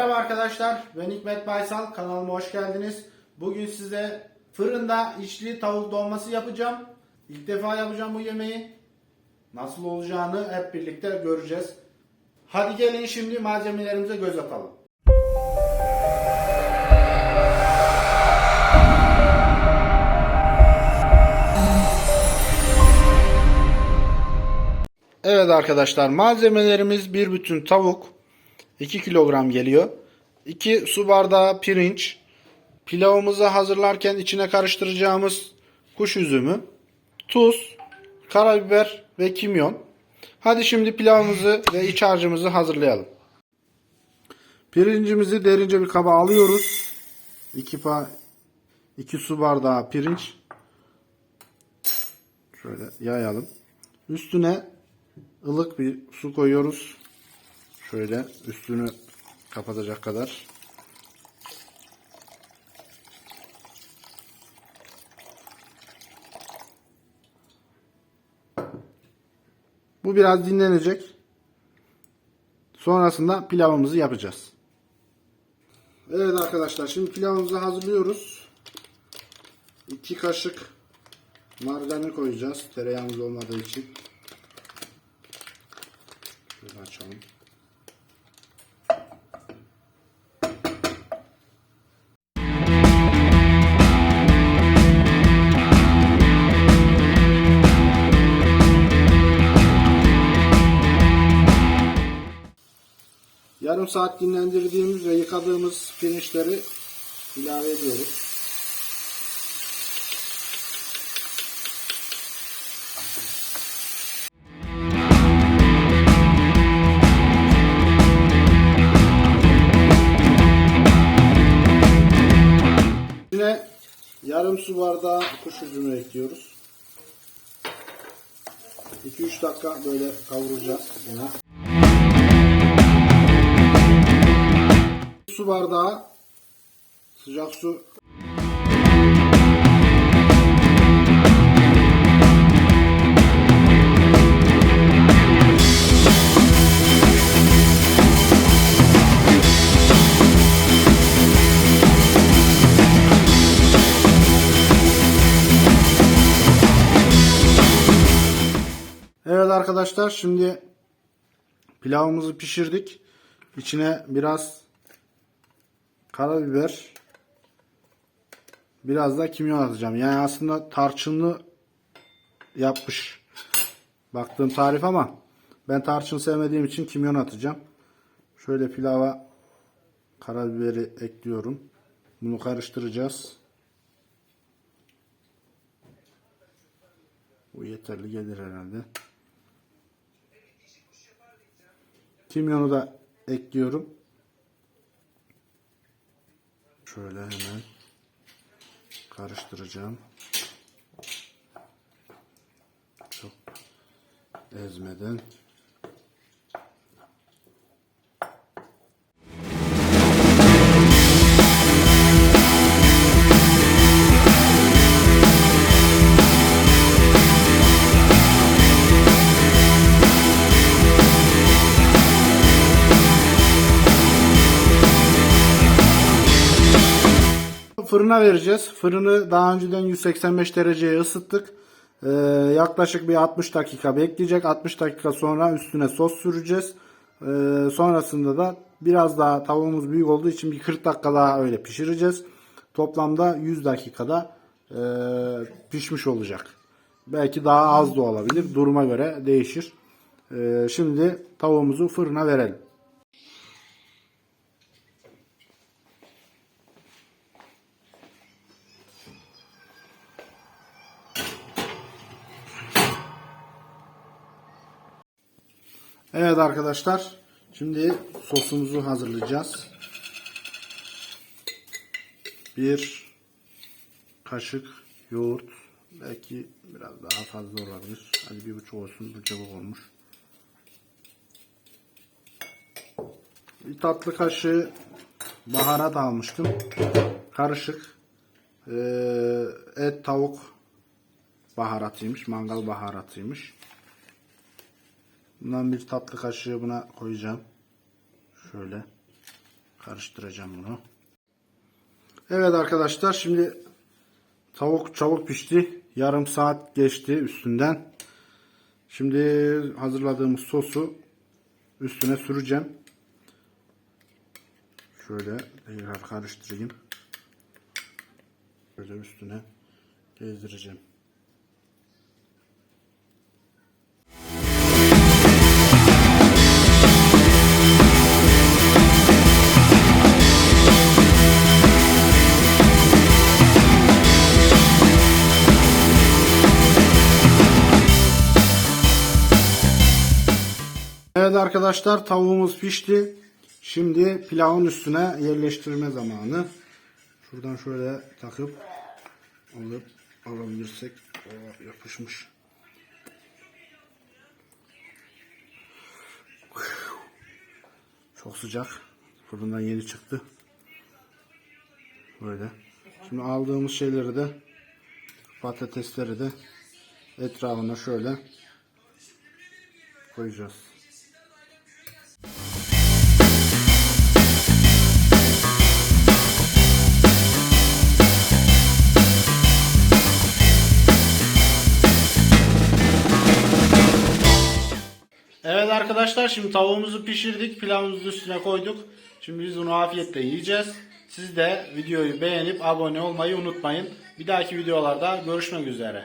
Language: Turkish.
Merhaba arkadaşlar, ben Hikmet Baysal, kanalıma hoş geldiniz. Bugün size fırında içli tavuk dolması yapacağım. İlk defa yapacağım bu yemeği. Nasıl olacağını hep birlikte göreceğiz. Hadi gelin şimdi malzemelerimize göz atalım. Evet arkadaşlar malzemelerimiz bir bütün tavuk 2 kilogram geliyor. 2 su bardağı pirinç. Pilavımızı hazırlarken içine karıştıracağımız kuş üzümü. Tuz, karabiber ve kimyon. Hadi şimdi pilavımızı ve iç harcımızı hazırlayalım. Pirincimizi derince bir kaba alıyoruz. 2 pa 2 su bardağı pirinç. Şöyle yayalım. Üstüne ılık bir su koyuyoruz. Şöyle üstünü kapatacak kadar. Bu biraz dinlenecek. Sonrasında pilavımızı yapacağız. Evet arkadaşlar şimdi pilavımızı hazırlıyoruz. 2 kaşık margarin koyacağız. Tereyağımız olmadığı için. Şöyle açalım. Yarım saat dinlendirdiğimiz ve yıkadığımız pirinçleri ilave ediyoruz. Yine yarım su bardağı kuş üzümü ekliyoruz. 2-3 dakika böyle kavuracağız yine. Su bardağı sıcak su Evet arkadaşlar şimdi pilavımızı pişirdik. İçine biraz karabiber biraz da kimyon atacağım. Yani aslında tarçınlı yapmış baktığım tarif ama ben tarçın sevmediğim için kimyon atacağım. Şöyle pilava karabiberi ekliyorum. Bunu karıştıracağız. Bu yeterli gelir herhalde. Kimyonu da ekliyorum. Şöyle hemen karıştıracağım. Çok ezmeden. Fırına vereceğiz. Fırını daha önceden 185 dereceye ısıttık. Ee, yaklaşık bir 60 dakika bekleyecek. 60 dakika sonra üstüne sos süreceğiz. Ee, sonrasında da biraz daha tavuğumuz büyük olduğu için bir 40 dakika daha öyle pişireceğiz. Toplamda 100 dakikada e, pişmiş olacak. Belki daha az da olabilir. Duruma göre değişir. Ee, şimdi tavuğumuzu fırına verelim. Evet arkadaşlar. Şimdi sosumuzu hazırlayacağız. Bir kaşık yoğurt. Belki biraz daha fazla olabilir. Hadi bir buçuk olsun. Bu çabuk olmuş. Bir tatlı kaşığı baharat almıştım. Karışık. Ee, et tavuk baharatıymış. Mangal baharatıymış. Bundan bir tatlı kaşığı buna koyacağım. Şöyle. Karıştıracağım bunu. Evet arkadaşlar şimdi tavuk çabuk pişti. Yarım saat geçti üstünden. Şimdi hazırladığımız sosu üstüne süreceğim. Şöyle tekrar karıştırayım. Böyle üstüne gezdireceğim. Evet arkadaşlar tavuğumuz pişti. Şimdi pilavın üstüne yerleştirme zamanı. Şuradan şöyle takıp alıp alabilirsek Oo, yapışmış. Çok sıcak. Fırından yeni çıktı. Böyle. Şimdi aldığımız şeyleri de patatesleri de etrafına şöyle koyacağız. Evet arkadaşlar şimdi tavuğumuzu pişirdik. Pilavımızı üstüne koyduk. Şimdi biz bunu afiyetle yiyeceğiz. Siz de videoyu beğenip abone olmayı unutmayın. Bir dahaki videolarda görüşmek üzere.